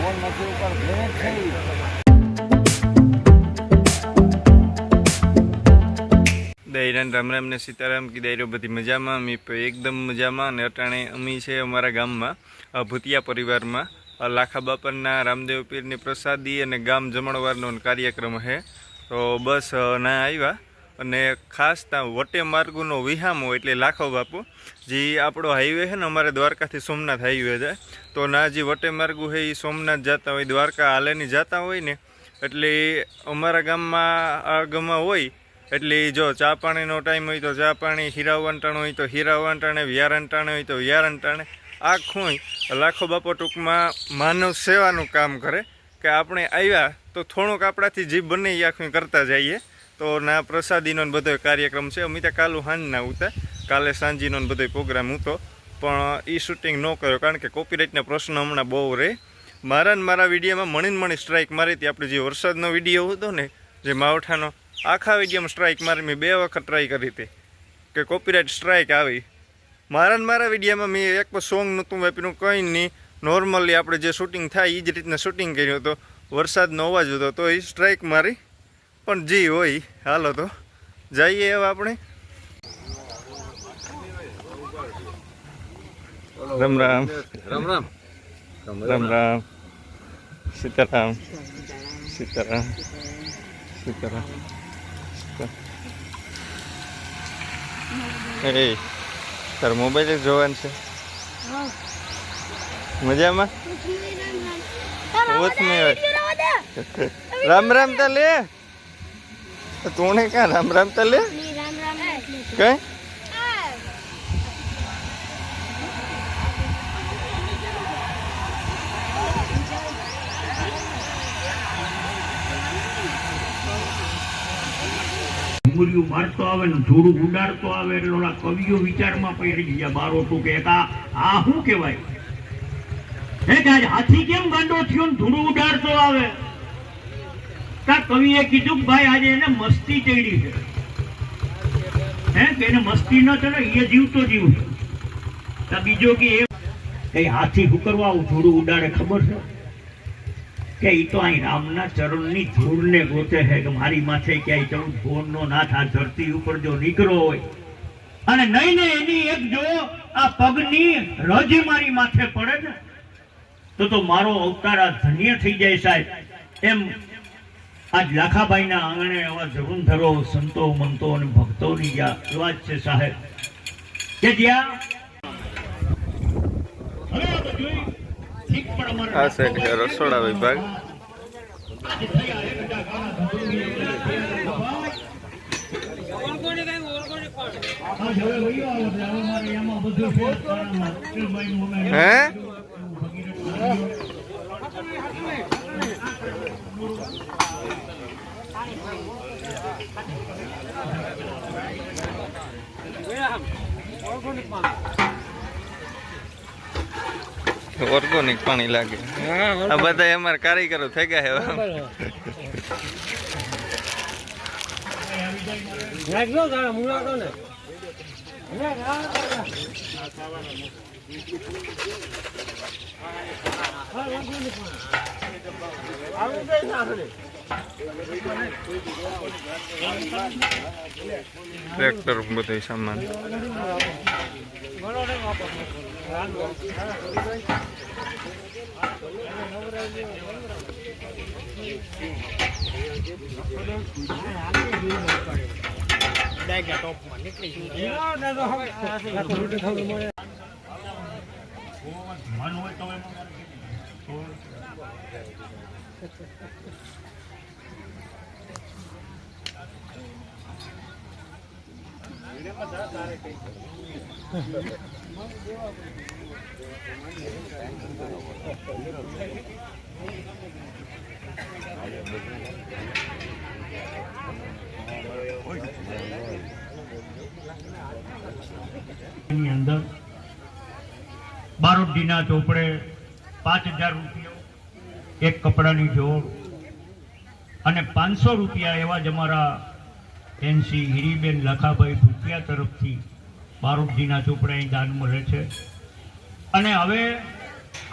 Phone નથી ઉપર ભેટ થઈ. દૈરાન રામ રામ ને સીતારામ કી દાયરો બધી મજામાં, અમે એકદમ મજામાં અને અટાણે અમી છે અમારા ગામમાં ભૂતિયા પરિવારમાં લાખા બાપરના રામદેવ પીરની પ્રસાદી અને ગામ જમણવારનો કાર્યક્રમ છે તો બસ ના આવ્યા અને ખાસ ત્યાં વટે માર્ગનો વિહામો એટલે લાખો બાપુ, જે આપણો હાઈવે છે ને અમારે દ્વારકાથી સોમનાથ હાઈવે છે. તો ના જે વટે માર્ગુ છે એ સોમનાથ જતા હોય, દ્વારકા હાલેની જતા હોય ને, એટલે અમારા ગામમાં આ ગામમાં હોય, એટલે જો ચા પાણીનો ટાઈમ હોય તો ચા પાણી હીરાવન ટાણે હોય તો હીરાવન ટાણે વ્યારણ ટાણે હોય તો વ્યારણ ટાણે આખું લાખો બાપો ટૂંકમાં માનવ સેવાનું કામ કરે કે આપણે આવ્યા તો થોડુંક આપણાથી જે બને એ આખું કરતા જઈએ. તો ના, પ્રસાદીનો બધો કાર્યક્રમ છે. અમે ત્યાં કાલું હાંજના ઉતા કાલે સાંજીનો બધો પ્રોગ્રામ હતો. પણ એ શૂટિંગ ન કર્યો કારણ કે કોપીરાઇટના પ્રશ્ન હમણાં બહુ રહે. મારા મારા વિડીયોમાં મણીને મણી સ્ટ્રાઇક મારી હતી. આપણે જે વરસાદનો વીડિયો હતો ને, જે માવઠાનો, આખા વિડીયોમાં સ્ટ્રાઇક મારી. મેં બે વખત ટ્રાય કરી હતી કે કોપીરાઇટ સ્ટ્રાઇક આવી. મારા મારા વિડીયોમાં મેં એક પણ સોંગ નહોતું વેપીનું કંઈ નહીં. નોર્મલી આપણે જે શૂટિંગ થાય એ જ રીતના શૂટિંગ કર્યું હતું. વરસાદનો અવાજ હતો. તો એ સ્ટ્રાઇક મારી. પણ જી હોય. હાલો તો. જઈએ હવે આપણે. રામ રામ. રામ રામ. રામ રામ. સીતારામ. સીતારામ. સીતારામ. એ તાર મોબાઈલ જ જોવાનું છે. મજામાં? રામ રામ તા લે. તું ક્યાં રામ રામ તા કઈ મારતો આવે ને ધૂળું ઉડાડતો આવે એટલે કવિઓ વિચારમાં પડી ગયા બારો તું કે આ શું કહેવાય હે કે આજ હાથી કેમ ગાંડો થયો ને ધૂળું ઉડાડતો આવે કા કવિએ કીધું ભાઈ આજે એને મસ્તી ચડી છે. હે કે એને મસ્તી ન ચડે એ જીવતો જીવ છે. બીજો કે એ હાથી હુકરવા આવું ઉડાડે, ખબર છે? કે એ તો અહીં રામના ચરણની ધૂળને ગોતે છે કે મારી માથે ક્યાંય ચૌદ ભોરનો નાથ આ ધરતી ઉપર જો નીકળો હોય. અને નહીં ને એની એક જો આ પગની રજ મારી માથે પડે ને તો તો મારો અવતાર આ ધન્ય થઈ જાય સાહેબ. એમ આજ લાખાબાઈના આંગણે એવા જગુંધરો સંતો મંતો અને ભક્તોની જ્યાં એવા જ છે સાહેબ. કે જ્યાં? આ આ છે. રસોડા વિભાગ હા, ઓર્ગોનિક પાણી લાગે. આ બધા અમારે કારીગરો થઈ ગયા હવે તારા મુલાકાતો ને ટ્રેક્ટર બધું સામાન મન હોય તો એમાં મારે કીધું. ની અંદર બારોટજીના ચોપડે પાંચ હજાર રૂપિયા એક કપડાની જોડ અને પાંચસો રૂપિયા એવા જ અમારા એનસી હિરીબેન લખાભાઈ ભૂતિયા તરફથી બારોટજીના ચોપડા દાન મળે છે. અને હવે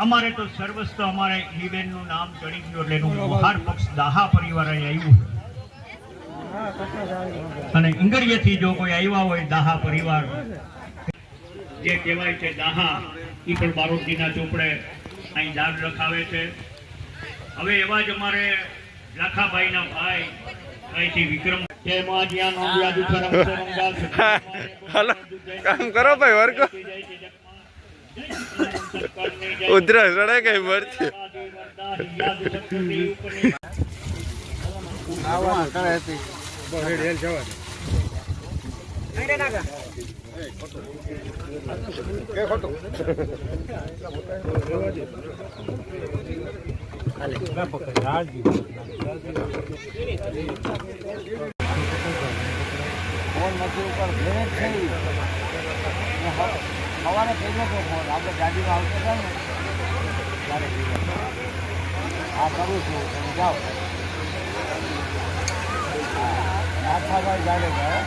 અમારે તો સર્વસ્વ અમારે હિરીબેનનું નામ ચડી ગયું એટલે એનું બહાર પક્ષ દાહા પરિવાર અહીં આવ્યું અને ઇંગરિયાથી જો કોઈ આવ્યા હોય દાહા પરિવાર, જે કહેવાય છે દાહા એ પણ બારોટજીના ચોપડે અહીં દાન રખાવે છે. હવે એવા જ અમારે લાખાભાઈના ભાઈ અહીંથી વિક્રમ કામ કરો ભાઈ વર્ગો ઉધરસ રડે કઈ મરતી ફોન સવારે કર્યો હતો ફોન આપણે ગાડીમાં આવતો હતા ને. હા કરું છું તમે જાઓ નાથાભાઈ જાડેજા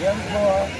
કેમ છો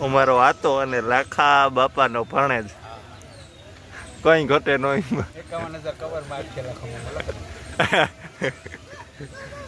અમારો આતો અને લાખા બાપાનો ભણેજ કઈ ઘટે નહીં